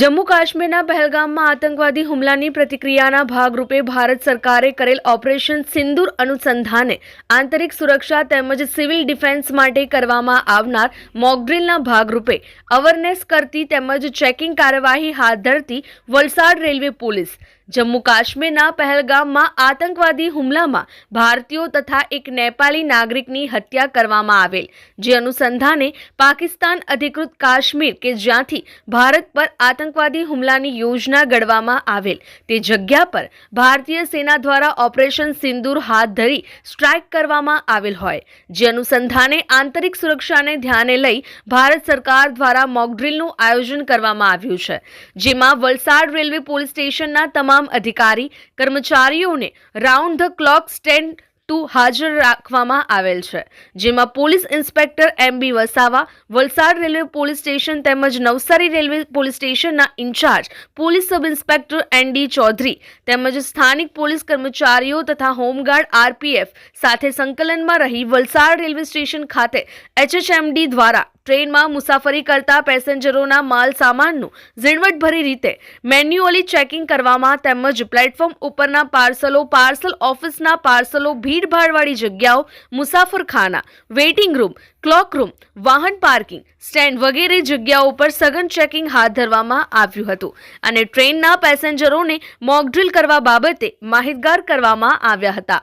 જમ્મુ કાશ્મીરના પહેલગામમાં આતંકવાદી હુમલાની પ્રતિક્રિયાના ભાગરૂપે ભારત સરકારે કરેલ ઓપરેશન સિંદૂર અનુસંધાને આંતરિક સુરક્ષા તેમજ સિવિલ ડિફેન્સ માટે કરવામાં આવનાર મોકડ્રીલના ભાગરૂપે અવેરનેસ કરતી તેમજ ચેકિંગ કાર્યવાહી હાથ ધરતી વલસાડ રેલવે પોલીસ જમ્મુ કાશ્મીરના પહેલગામમાં આતંકવાદી હુમલામાં ભારતીયો તથા એક નેપાળી નાગરિકની હત્યા કરવામાં આવેલ, જે અનુસંધાને પાકિસ્તાન અધિકૃત કાશ્મીર કે જ્યાંથી ભારત પર આતંકવાદી હુમલાની યોજના ઘડવામાં આવેલ. તે જગ્યા પર ભારતીય સેના દ્વારા ઓપરેશન સિંદૂર હાથ ધરી સ્ટ્રાઇક કરવામાં આવેલ હોય, જે અનુસંધાને આંતરિક સુરક્ષાને ધ્યાને લઈ ભારત સરકાર દ્વારા મોકડ્રીલનું આયોજન કરવામાં આવ્યું છે, જેમાં વલસાડ રેલવે પોલીસ સ્ટેશનના તમામ અધિકારી, કર્મચારીઓને round the clock stand to હાજર રાખવામાં આવેલ છે. જેમાં police inspector M B Vasava, Valsad railway police station તેમજ નવસારી રેલવે પોલીસ સ્ટેશનના incharge, police sub inspector N D Chaudhary તેમજ સ્થાનિક પોલીસ કર્મચારીઓ તથા હોમગાર્ડ આરપીએફ સાથે સંકલનમાં રહી વલસાડ રેલવે સ્ટેશન ખાતે એચએચએમડી દ્વારા ટ્રેનમાં મુસાફરી કરતા પેસેન્જરોના માલ સામાનનું ઝીણવટભરી રીતે મેન્યુઅલી ચેકિંગ કરવામાં તેમજ પ્લેટફોર્મ ઉપરના પાર્સલો, પાર્સલ ઓફિસના પાર્સલો, ભીડભાડવાળી જગ્યાઓ, મુસાફરખાના, વેઇટિંગ રૂમ, ક્લોક રૂમ, વાહન પાર્કિંગ, સ્ટેન્ડ વગેરે જગ્યાઓ પર સઘન ચેકિંગ હાથ ધરવામાં આવ્યું હતું અને ટ્રેનના પેસેન્જરોને મોકડ્રીલ કરવા બાબતે માહિતગાર કરવામાં આવ્યા હતા.